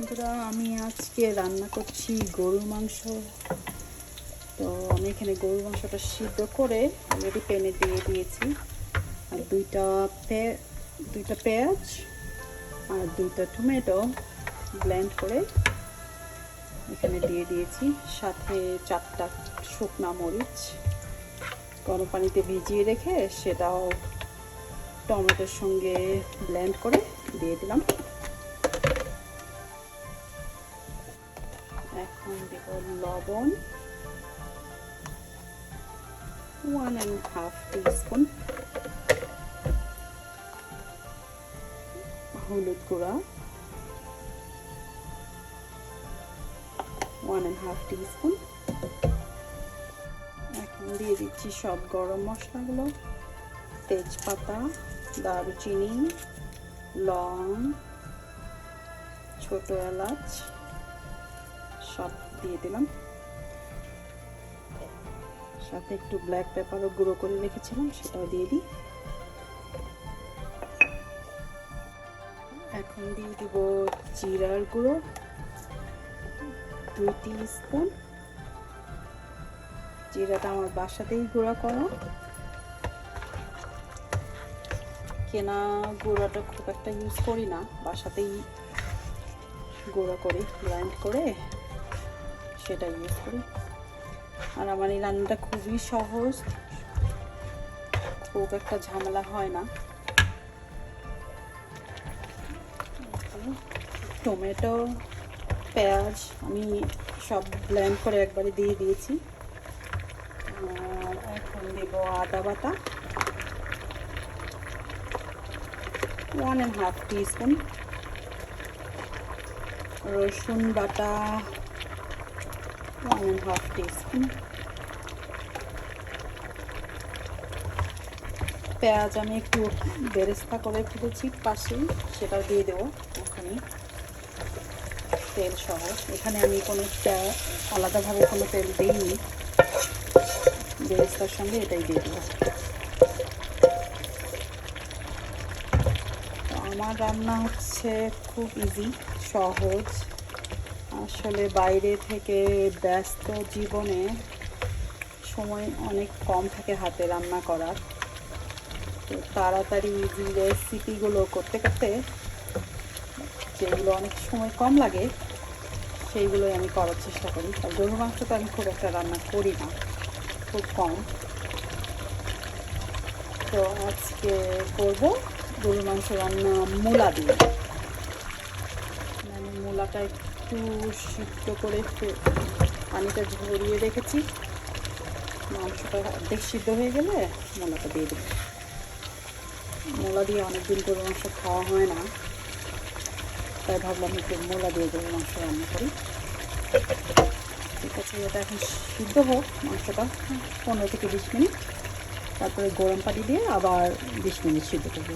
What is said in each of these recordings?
বন্ধুরা, আমি আজকে রান্না করছি গরুর মাংস। তো আমি এখানে গরুর মাংসটা সিদ্ধ করে অলরেডি প্যানে দিয়ে দিয়েছি। আর দুইটা দুইটা পেঁয়াজ আর দুইটা টমেটো ব্লেন্ড করে এখানে দিয়ে দিয়েছি। সাথে চারটা শুকনা মরিচ গরম পানিতে ভিজিয়ে রেখে সেটাও টমেটোর সঙ্গে ব্লেন্ড করে দিয়ে দিলাম। দেব লবণ ওয়ান অ্যান্ড হাফ টিস্পুন হলুদ গুঁড়া ওয়ান অ্যান্ড হাফ টিস্পুন এখন দিয়ে দিচ্ছি সব গরম মশলাগুলো, তেজপাতা, দারুচিনি, লং, ছোট এলাচ, সব দিয়ে দিলাম। সাথে একটু ব্ল্যাক পেপারও গুঁড়ো করে রেখেছিলাম, সেটাও দিয়ে দিই। এখন দিয়ে দিব জিরার গুঁড়ো, দুই স্পুন জিরাটা আমার বাসাতেই গুঁড়া করা। কেনা গুঁড়োটা খুব একটা ইউজ করি না, বাসাতেই গুঁড়ো করি গ্রাইন্ড করে। সেটা ইউজ করি। আর আমার এই রান্নাটা খুবই সহজ। খুব একটা ঝামেলা হয় না। টমেটো, পেঁয়াজ, আমি সব ব্লেন্ড করে একবারে দিয়ে দিয়েছি। এখন দেব আদা বাটা। ওয়ান অ্যান্ড হাফ টিস্পুন রসুন বাটা। হাফ টিস্পুন পেঁয়াজ আমি একটু বেরেস্তা করে ফেলেছি পাশেই সেটাও দিয়ে দেবো ওখানে। তেল সহ। এখানে আমি কোনো আলাদাভাবে কোনো তেল দিইনি। বেরেস্তার সঙ্গে এটাই দিয়ে দেবো। আমার রান্না হচ্ছে খুব ইজি সহজ। আসলে বাইরে থেকে ব্যস্ত জীবনে সময় অনেক কম থাকে হাতে রান্না করার। তো তাড়াতাড়ি ইজি রেসিপিগুলো করতে করতে যেগুলো অনেক সময় কম লাগে, সেইগুলোই আমি করার চেষ্টা করি। আর গরু মাংস তো আমি খুব একটা রান্না করি না, খুব কম। তো আজকে করব গরু মাংস রান্না মূলা দিয়ে। মানে মূলাটা একটু সিদ্ধ করে পানিটা ঝরিয়ে রেখেছি। মাংসটা অর্ধেক সিদ্ধ হয়ে গেলে মূলাটা দিয়ে দেবো। মূলা দিয়ে অনেকদিন গরু মাংস খাওয়া হয় না। তাই ভাবলাম একটু মূলা দিয়ে দেবো মাংস রান্না করি। ঠিক আছে, এটা এখন সিদ্ধ হোক মাংসটা পনেরো থেকে বিশ মিনিট। তারপরে গরম পানি দিয়ে আবার বিশ মিনিট সিদ্ধ করব।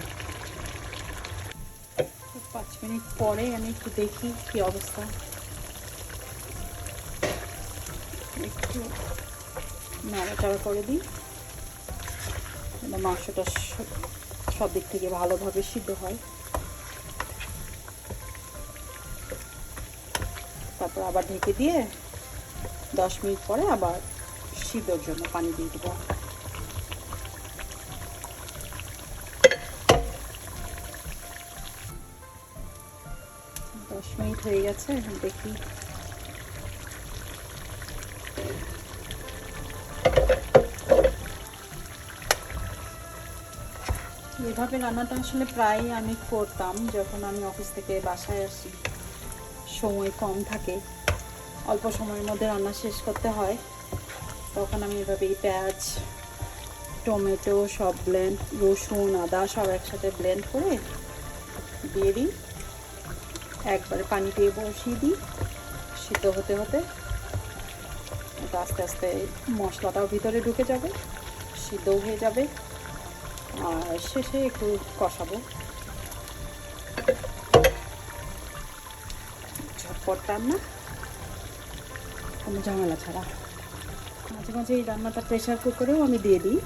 মিনিট পরে আমি একটু দেখি কি অবস্থা। একটু নাড়াচাড়া করে দিই। যেন মাংসটা সব দিক থেকে ভালোভাবে সিদ্ধ হয়। তারপর আবার ঢেকে দিয়ে দশ মিনিট পরে আবার সিদ্ধর জন্য পানি দিয়ে দেবো। দশ মিনিট হয়ে গেছে দেখি। এভাবে রান্নাটা আসলে প্রায় আমি করতাম, যখন আমি অফিস থেকে বাসায় আসি। সময় কম থাকে, অল্প সময়ের মধ্যে রান্না শেষ করতে হয়। তখন আমি এভাবেই পেঁয়াজ, টমেটো, সব ব্লেন্ড রসুন, আদা সব একসাথে ব্লেন্ড করে, দিয়ে দিই। একবারে পানি দিয়ে বসিয়ে দিই। সিদ্ধ হতে হতে আস্তে আস্তে মশলাটাও ভিতরে ঢুকে যাবে, সিদ্ধও হয়ে যাবে। আর শেষে একটু কষাবো। ঝটপট রান্না। কোনো ঝামেলা ছাড়া। মাঝে মাঝে এই রান্নাটা প্রেশার কুকারেও আমি দিয়ে দিই।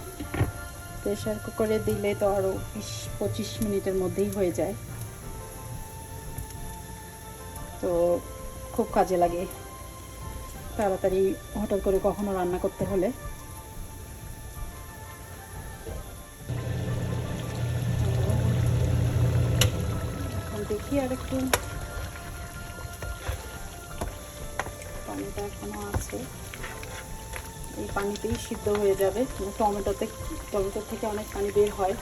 প্রেশার কুকারে দিলে তো আরও বিশ পঁচিশ মিনিটের মধ্যেই হয়ে যায়। তো খুব কাজে লাগে। তাড়াতাড়ি হঠাৎ করে কখনো রান্না করতে হলে। দেখি আর একটু পানিটা এখনও আছে। এই পানিতেই সিদ্ধ হয়ে যাবে। টমেটোতে টমেটো থেকে অনেক পানি বের হয়।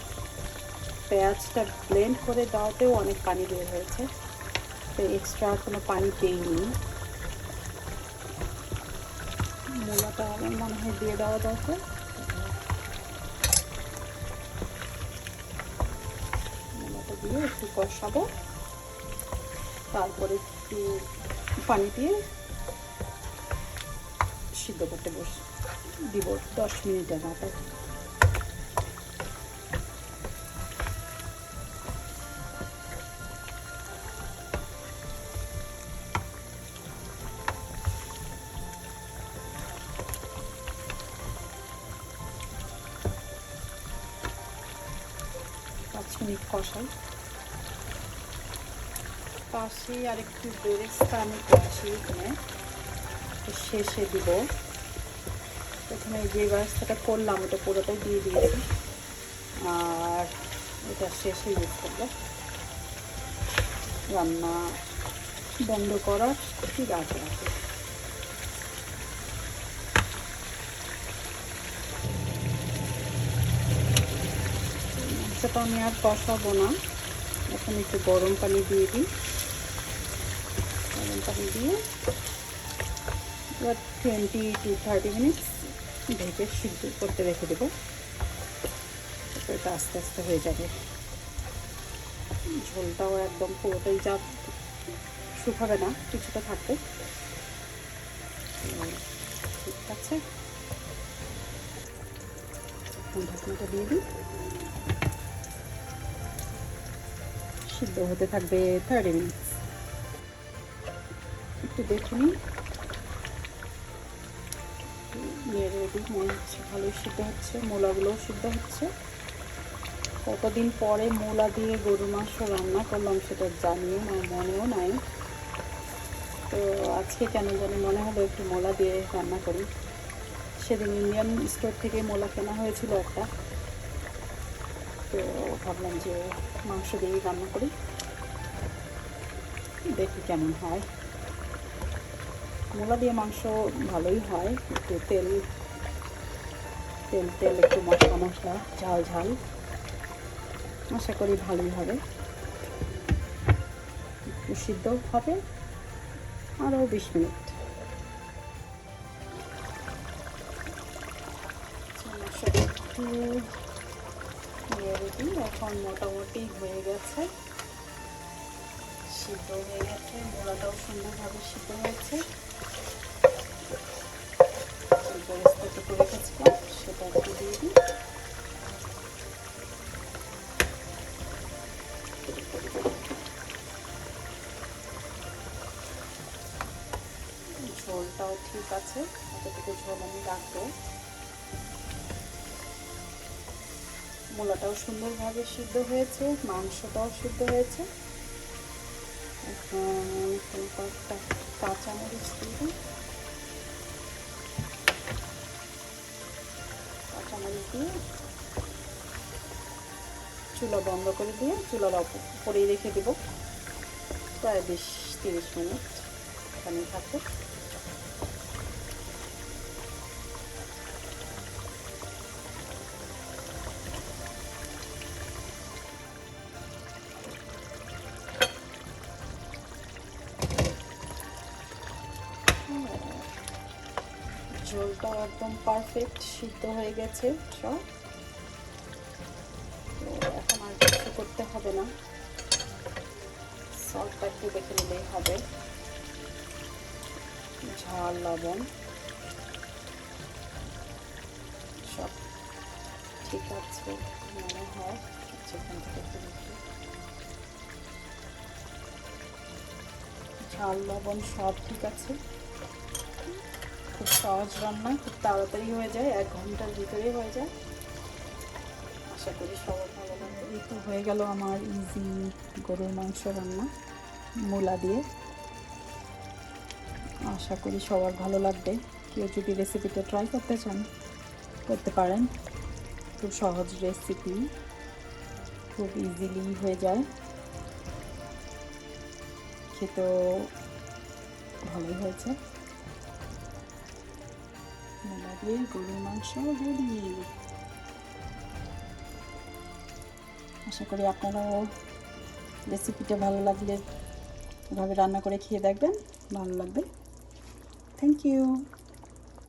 পেঁয়াজটা ব্লেন্ড করে দেওয়াতেও অনেক পানি বের হয়েছে। তো এক্সট্রা কোনো পানি দেইনি। মূলাটা আমার মনে হয় দিয়ে দেওয়া দরকার। মূলাটা দিয়ে একটু কষাবো। তারপরে একটু পানি দিয়ে সিদ্ধ করতে বস দিব দশ মিনিটের মাথায় মিনিট কষাই। পাশে আর একটু বেরেস্তা আমি করছি এখানে। শেষে দিব। প্রথমে যে ব্যবস্থাটা করলাম ওটা পুরোটাই দিয়ে দিয়েছি। আর এটা শেষে ইউজ করব। রান্না বন্ধ করার ঠিক আছে আছে। মাংসটা আমি আর কষাবো না। এখন একটু গরম পানি দিয়ে দিই। গরম পানি দিয়ে এবার টোয়েন্টি টু থার্টি মিনিটস ঢেকে সিদ্ধ করতে রেখে দেবো। এটা আস্তে আস্তে হয়ে যাবে। ঝোলটাও একদম পুরোটাই যা শুকাবে না, কিছুটা থাকবে। ঠিক আছে। ঢাকনাটা দিয়ে দিই। সিদ্ধ হতে থাকবে থার্টি মিনিটস একটু দেখুন মনে হচ্ছে, ভালোই সিদ্ধ হচ্ছে, মূলাগুলোও সিদ্ধ হচ্ছে। কতদিন পরে মূলা দিয়ে গরু মাংস রান্না করলাম সেটা জানিও না, মনেও নাই। তো আজকে কেন জানি মনে হলো একটু মোলা দিয়ে রান্না করি। সেদিন ইন্ডিয়ান স্টোর থেকে মোলা কেনা হয়েছিল একটা। তো ভাবলাম যে মাংস দিয়েই রান্না করি। দেখি কেমন হয়। মূলা দিয়ে মাংস ভালোই হয়, একটু তেল তেল তেল, একটু মশলা মশলা, ঝাল ঝাল। আশা করি ভালোই হবে। একটু সিদ্ধ হবে আরও বিশ মিনিট। মশলাটা একটু দিই এখন মোটামুটি হয়ে গেছে। সিদ্ধ হয়ে গেছে। মোড়াটাও সুন্দরভাবে সিদ্ধ হয়েছে। বেরেস্তাটুকু রেখেছিলাম, সেটা একটু দিয়ে দিই। ঝোলটাও ঠিক আছে। এতটুকু ঝোল আমি রাখব। মূলাটাও সুন্দরভাবে সিদ্ধ হয়েছে, মাংসটাও সিদ্ধ হয়েছে। এখন কয়েকটা কাঁচামরিচ দিয়ে কাঁচামরিচ দিয়ে চুলা বন্ধ করে দিয়ে চুলার উপরেই রেখে দেবো। প্রায় বিশ তিরিশ মিনিট এখানে থাকবে ঝোলটা একদম পারফেক্ট সিদ্ধ হয়ে গেছে সব। এখন আর কিছু করতে হবে না। সল্টটা একটু দেখে নিলেই হবে। ঝাল, লবণ। সব ঠিক আছে, মনে হয়। যেখান থেকে ঝাল, লবণ সব ঠিক আছে। খুব সহজ রান্না, খুব তাড়াতাড়ি হয়ে যায়, এক ঘণ্টার ভিতরেই হয়ে যায়। আশা করি সবার ভালো লাগবে এই তো হয়ে গেল আমার ইজি গরুর মাংস রান্না, মূলা দিয়ে। আশা করি সবার ভালো লাগবে। কেউ যদি রেসিপিটা ট্রাই করতে চান, করতে পারেন। খুব সহজ রেসিপি খুব ইজিলি হয়ে যায়। খেতেও ভালোই হয়েছে। মূলা দিয়ে গরুর মাংস আশা করি আপনারাও রেসিপিটা ভালো লাগলে এভাবে রান্না করে খেয়ে দেখবেন ভালো লাগবে থ্যাংক ইউ